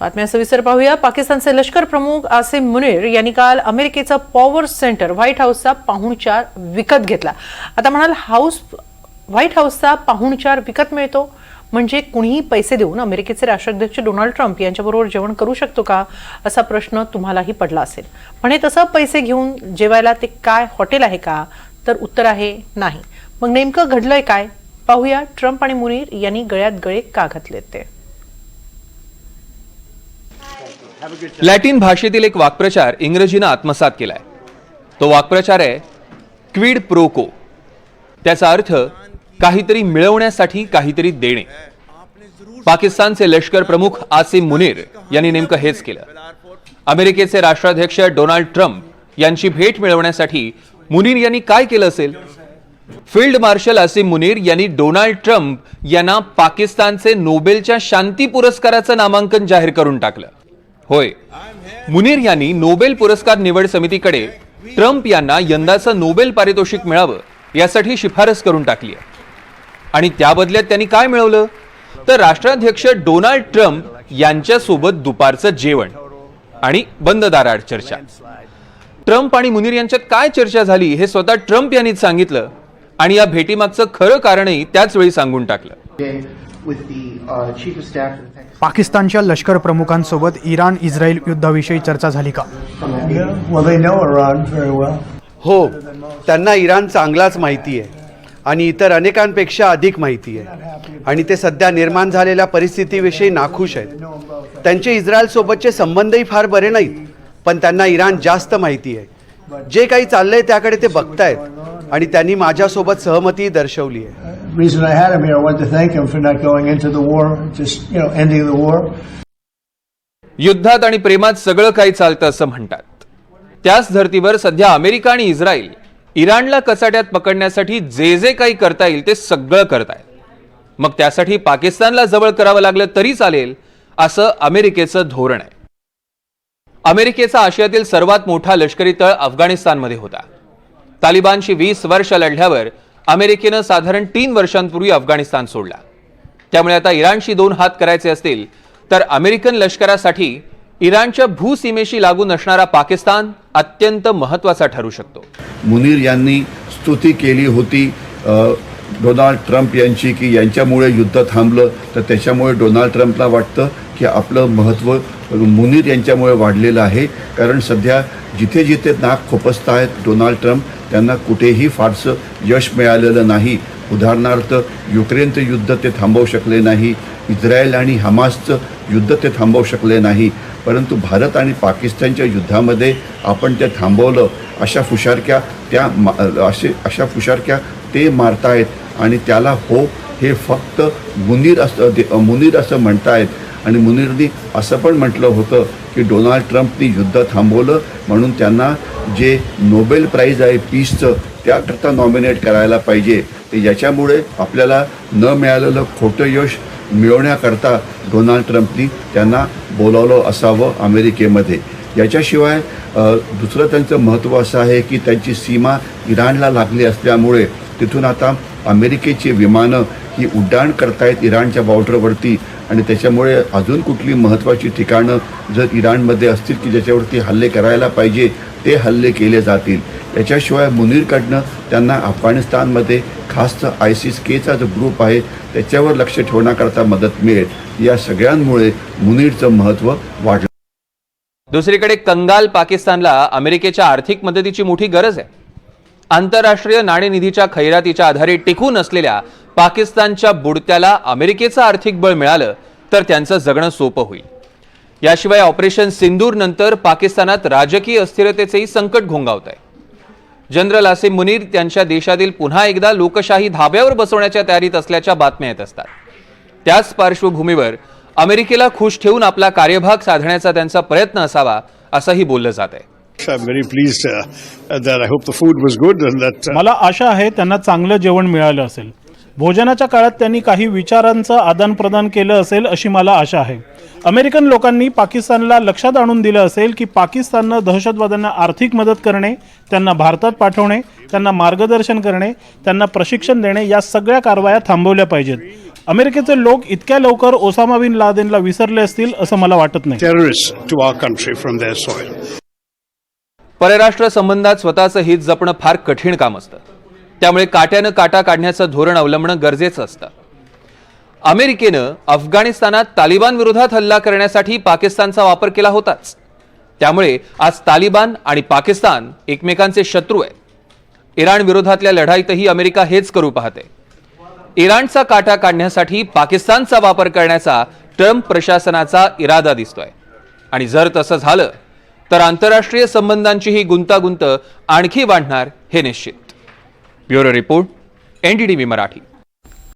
बातम्या सविस्तर पाहूया. पाकिस्तानचे लष्कर प्रमुख आसिम मुनीर यांनी काल अमेरिकेचा पॉवर सेंटर व्हाईट हाऊसचा पाहुणचार विकत घेतला. आता म्हणाल हाऊस व्हाईट हाऊसचा पाहुणचार विकत मिळतो म्हणजे कुणीही पैसे देऊन अमेरिकेचे राष्ट्राध्यक्ष डोनाल्ड ट्रम्प यांच्याबरोबर जेवण करू शकतो का? असा प्रश्न तुम्हालाही पडला असेल. पण हे तसं पैसे घेऊन जेवायला ते काय? हॉटेल आहे का? तर उत्तर आहे नाही. मग नेमकं घडलंय काय? पाहूया. ट्रम्प आणि मुनीर यांनी गळ्यात गळे का घातले ते? लॅटिन भाषेतील एक वाक्प्रचार इंग्रजीनं आत्मसात केलाय. तो वाक्प्रचार आहे क्विड प्रोको. त्याचा अर्थ काहीतरी मिळवण्यासाठी काहीतरी देणे. पाकिस्तानचे लष्कर प्रमुख आसिम मुनीर यांनी नेमकं हेच केलं. अमेरिकेचे राष्ट्राध्यक्ष डोनाल्ड ट्रम्प यांची भेट मिळवण्यासाठी मुनीर यांनी काय केलं असेल? फील्ड मार्शल आसिम मुनीर यांनी डोनाल्ड ट्रम्प यांना पाकिस्तानचे नोबेलच्या शांती पुरस्काराचं नामांकन जाहीर करून टाकलं. होय. मुनीर यांनी नोबेल पुरस्कार निवड समितीकडे ट्रम्प यांना यंदाचं नोबेल पारितोषिक मिळावं यासाठी शिफारस करून टाकली आहे. आणि त्या बदल्यात त्यांनी काय मिळवलं? तर राष्ट्राध्यक्ष डोनाल्ड ट्रम्प यांच्यासोबत दुपारचं जेवण आणि बंद दाराआड चर्चा. ट्रम्प आणि मुनीर यांच्यात काय चर्चा झाली हे स्वतः ट्रम्प यांनीच सांगितलं आणि या भेटीमागचं खरं कारणही त्याच वेळी सांगून टाकलं. पाकिस्तानच्या लष्कर प्रमुखांसोबत इराण इस्रायल युद्धाविषयी चर्चा झाली का. हो त्यांना इराण चांगलाच माहिती आहे आणि इतर अनेकांपेक्षा अधिक माहिती आहे. आणि ते सध्या निर्माण झालेल्या परिस्थितीविषयी नाखुश आहेत. त्यांचे इस्रायलसोबतचे संबंधही फार बरे नाहीत पण त्यांना इराण जास्त माहिती आहे. जे काही चाललंय त्याकडे ते बघतायत. आणि त्यांनी माझ्यासोबत सहमती दर्शवली आहे. युद्धात आणि प्रेमात सगळं काही चालतं असं म्हणतात. त्याच धर्तीवर सध्या अमेरिका आणि इस्रायल इराणला कचाट्यात पकडण्यासाठी जे जे काही करता येईल ते सगळं करतायत मग त्यासाठी पाकिस्तानला जवळ करावं लागलं तरी चालेल असं अमेरिकेचं धोरण आहे. अमेरिकेचा आशियातील सर्वात मोठा लष्करी तळ अफगाणिस्तानमध्ये होता. तालिबानशी वीस वर्ष लढल्यावर अमेरिकेनं साधारण तीन वर्षांपूर्वी अफगाणिस्तान सोडला. त्यामुळे आता इराणशी दोन हात करायचे असतील तर अमेरिकन लष्करासाठी इराणच्या भूसीमेशी लागून असणारा पाकिस्तान अत्यंत महत्त्वाचा ठरू शकतो. मुनीर यांनी स्तुती केली होती डोनाल्ड ट्रम्प यांची की यांच्यामुळे युद्ध थांबलं तर त्याच्यामुळे डोनाल्ड ट्रम्पला वाटतं की आपलं महत्त्व मुनीर यांच्यामुळे वाढलेलं आहे. कारण सध्या जिथे जिथे नाक खोपसत आहेत डोनाल्ड ट्रम्प त्यांना कुठेही फारसं यश मिळालेलं नाही. उदाहरणार्थ युक्रेनचं युद्ध ते थांबवू शकले नाही. इस्रायल आणि हमासचं युद्ध ते थांबवू शकले नाही. परंतु भारत आणि पाकिस्तानच्या युद्धामध्ये आपण ते थांबवलं अशा फुशारक्या त्या मा असे अशा फुशारक्या ते मारतायत आणि त्याला हो हे फक्त मुनीर असं दे- मुनीर असं म्हणतायत आणि मुनीरनी असं पण म्हटलं होतं की डोनाल्ड ट्रम्पनी युद्ध थांबवलं म्हणून त्यांना जे नोबेल प्राईज आहे पीसचं त्याकरता नॉमिनेट करायला पाहिजे. ते याच्यामुळे आपल्याला न मिळालेलं खोटं यश मिळवण्याकरता डोनाल्ड ट्रम्पनी त्यांना बोलावलं असावं अमेरिकेमध्ये. याच्याशिवाय दुसरं त्यांचं महत्त्व असं आहे की त्यांची सीमा इराणला लागली असल्यामुळे तिथून आता अमेरिकेची विमानं ही उड्डाण करतायत इराणच्या बॉर्डरवरती. आणि त्याच्यामुळे अजून कुठली महत्त्वाची ठिकाणं जर इराणमध्ये असतील की ज्याच्यावरती हल्ले करायला पाहिजे ते हल्ले केले जातील. याच्याशिवाय मुनीरकडनं त्यांना अफगाणिस्तानमध्ये खास आय सी केचा जो ग्रुप आहे त्याच्यावर लक्ष ठेवण्याकरता मदत मिळेल. या सगळ्यांमुळे मुनीरचं महत्त्व वाढलं. दुसरीकडे कंगाल पाकिस्तानला अमेरिकेच्या आर्थिक मदतीची मोठी गरज आहे. आंतरराष्ट्रीय नाणेनिधीच्या खैरातीच्या आधारे टिकून असलेल्या पाकिस्तानच्या बुडत्याला अमेरिकेचं आर्थिक बळ मिळालं तर त्यांचं जगणं सोपं होईल. याशिवाय ऑपरेशन सिंदूर नंतर पाकिस्तानात राजकीय अस्थिरतेचेही संकट घोंगावत आहे. जनरल आसिम मुनीर त्यांच्या देशातील पुन्हा एकदा लोकशाही धाब्यावर बसवण्याच्या तयारीत असल्याच्या बातम्या येत असतात. त्याच पार्श्वभूमीवर अमेरिकेला खुश ठेवून आपला कार्यभाग साधण्याचा त्यांचा प्रयत्न असावा असंही बोललं जात आहे. Uh, uh, मला आशा आहे त्यांना चांगलं जेवण मिळालं असेल. भोजनाच्या काळात त्यांनी काही विचारांचं आदानप्रदान केलं असेल अशी मला आशा आहे. अमेरिकन लोकांनी पाकिस्तानला लक्षात आणून दिलं असेल की पाकिस्ताननं दहशतवाद्यांना आर्थिक मदत करणे त्यांना भारतात पाठवणे त्यांना मार्गदर्शन करणे त्यांना प्रशिक्षण देणे या सगळ्या कारवाया थांबवल्या पाहिजेत. अमेरिकेचे लोक इतक्या लवकर ओसामा बिन लादेनला विसरले असतील असं मला वाटत नाही. परराष्ट्र संबंधात स्वतःचं हित जपणं फार कठीण काम असतं. त्यामुळे काट्यानं काटा काढण्याचं धोरण अवलंबणं गरजेचं असतं. अमेरिकेनं अफगाणिस्तानात तालिबान विरोधात हल्ला करण्यासाठी पाकिस्तानचा वापर केला होताच. त्यामुळे आज तालिबान आणि पाकिस्तान एकमेकांचे शत्रू आहेत. इराण विरोधातल्या लढाईतही अमेरिका हेच करू पाहते. इराणचा काटा काढण्यासाठी पाकिस्तानचा वापर करण्याचा ट्रम्प प्रशासनाचा इरादा दिसतोय. आणि जर तसं झालं तर आंतरराष्ट्रीय संबंधांची ही गुंतागुंत आणखी वाढणार हे निश्चित. Bureau report NDTV Marathi.